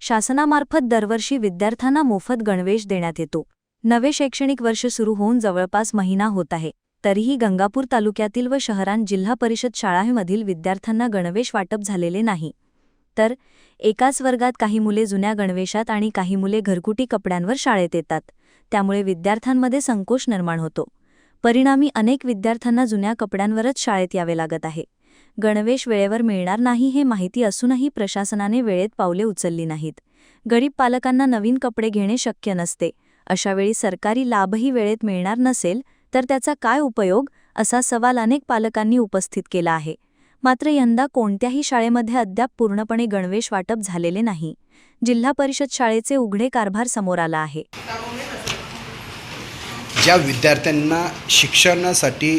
शासनामार्फत दरवर्षी विद्यार्थ्यांना मोफत गणवेश देण्यात येतो. नवे शैक्षणिक वर्ष सुरू होऊन जवळपास महिना होत आहे. तरीही गंगापूर तालुक्यातील व शहरांत जिल्हा परिषद शाळांमधील विद्यार्थ्यांना गणवेश वाटप झालेले नाही. तर एकाच वर्गात काही मुले जुन्या गणवेशात आणि काही मुले घरगुटी कपड्यांवर शाळेत येतात. त्यामुळे विद्यार्थ्यांमध्ये संकोच निर्माण होतो. परिणामी अनेक विद्यार्थ्यांना जुन्या कपड्यांवरच शाळेत यावे लागत आहे. गणवेश वेळेवर मिळणार नाही हे माहिती असूनही प्रशासनाने वेळेत पावले उचलली नाहीत. गरीब पालकांना नवीन कपडे घेणे शक्य नसते. अशावेळी सरकारी लाभही वेळेत मिळणार नसेल तर त्याचा काय उपयोग? असा सवाल अनेक पालकांनी उपस्थित केला आहे. मात्र यंदा कोणत्याही शाळेमध्ये अद्याप पूर्णपणे गणवेश वाटप झालेले नाही. जिल्हा परिषद शाळेचे उघडे कारभार समोर आला आहे. ज्या विद्यार्थ्यांना शिक्षणासाठी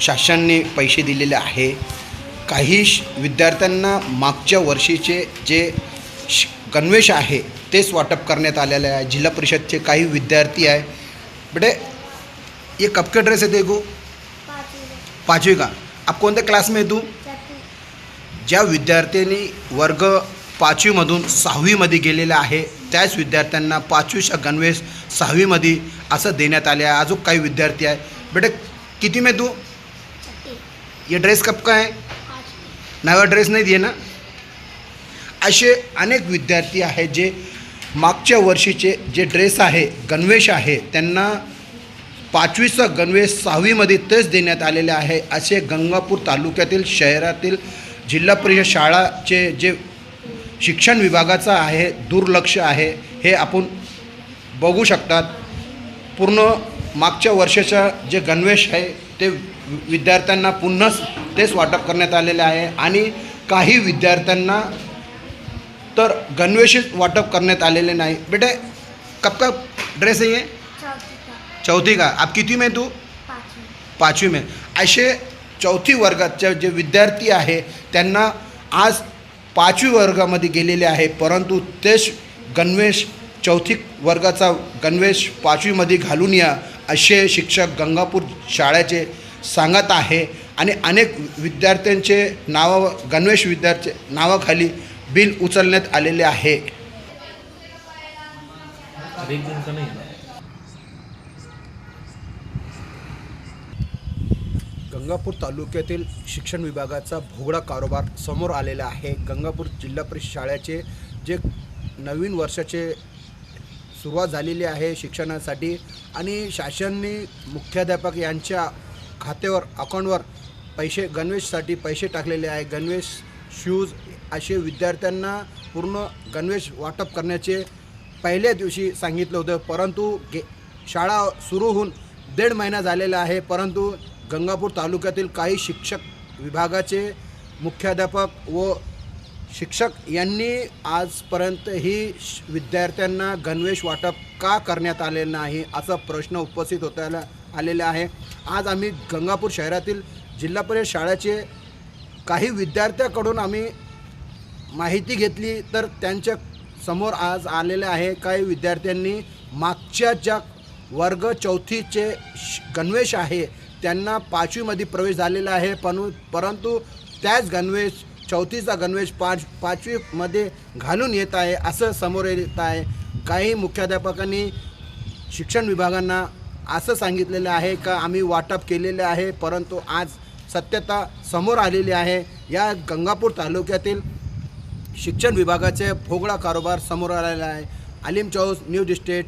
शासनाने पैसे दिलेले आहे. काही श- विद्यार्थ्यांना मागच्या वर्षीचे जे श गणवेश आहे तेच वाटप करण्यात आलेले आहे. जिल्हा परिषदचे काही विद्यार्थी आहे. बेटे ये कब ड्रेस ड्रेस है देखो पाचवी का? आप कोणत्या क्लास में तू? ज्या विद्यार्थ्यांनी वर्ग पाचवीमधून सहावीमध्ये गेलेला आहे त्याच विद्यार्थ्यांना पाचवीचा गणवेश सहावीमध्ये असं देण्यात आले आहे. अजून काही विद्यार्थी आहे. बेटे किती में तू? ये ड्रेस कब का है? नवा ड्रेस नाही दिए ना? असे अनेक विद्यार्थी आहेत जे मागच्या वर्षीचे जे ड्रेस आहे गणवेश आहे त्यांना पाचवीचा गणवेश सहावीमध्ये तेच देण्यात आलेले आहे. असे गंगापूर तालुक्यातील शहरातील जिल्हा परिषद शाळाचे जे शिक्षण विभागाचा आहे दुर्लक्ष आहे हे आपण बघू शकतात. पूर्ण मागच्या वर्षाचा जे गणवेश आहे ते विद्यार्थ्यांना पुन्हा तेच वाटप करण्यात आलेले आहे. आणि काही विद्यार्थ्यांना तर गणवेशच वाटप करण्यात आलेले नाही. बेटे कब का ड्रेस आहे ये? चौथी का? आप किती में तू? पाचवी. में. असे चौथी वर्गाचे जे विद्यार्थी आहे त्यांना आज पाचवी वर्गामध्ये गेलेले आहे. परंतु तेच गणवेश चौथी वर्गाचा गणवेश पाचवीमध्ये घालून या. असे शिक्षक गंगापूर शाळेचे सांगत आहे आणि अनेक विद्यार्थ्यांचे नावा गणवेश विद्यार्थी नावाखाली बिल उचलण्यात आलेले आहे. गंगापूर तालुक्यातील शिक्षण विभागाचा भोगडा कारोबार समोर आलेला आहे. गंगापूर जिल्हा परिषद शाळेचे जे नवीन वर्षाचे सुरुवात झालेली आहे शिक्षणासाठी. आणि शासनाने मुख्याध्यापक यांच्या खात्यावर अकाउंटवर पैसे गणवेशसाठी पैसे टाकलेले आहे. गणवेश शूज असे विद्यार्थ्यांना पूर्ण गणवेश वाटप करण्याचे पहिल्या दिवशी सांगितलं होतं. परंतु गे शाळा सुरू होऊन दीड महिना झालेला आहे. परंतु गंगापूर तालुक्यातील काही शिक्षक विभागाचे मुख्याध्यापक व शिक्षक यांनी आजपर्यंत ही श- विद्यार्थ्यांना गणवेश वाटप का करण्यात आले नाही असा प्रश्न उपस्थित होतायला आलेला आहे. आज आम्ही गंगापूर शहरातील जिल्हा परिषद शाळेचे काही विद्यार्थ्याकडून आम्ही माहिती घेतली तर त्यांच्यासमोर आज आलेले आहे काही विद्यार्थ्यांनी मागच्या ज्या वर्ग चौथीचे श- गणवेश आहे त्यांना पाचवीमध्ये प्रवेश झालेला आहे पण परंतु त्याच गणवेश चौथीचा गणवेश पाच पाचवीमध्ये घालून येत आहे असं समोर येत आहे. काही मुख्याध्यापकांनी शिक्षण विभागांना असं सांगितलेलं आहे का आम्ही वाटप केलेले आहे परंतु आज सत्यता समोर आलेली आहे. या गंगापूर तालुक्यातील शिक्षण विभागाचे फोगळा कारोबार समोर आलेला आहे. Aleem chaos news estate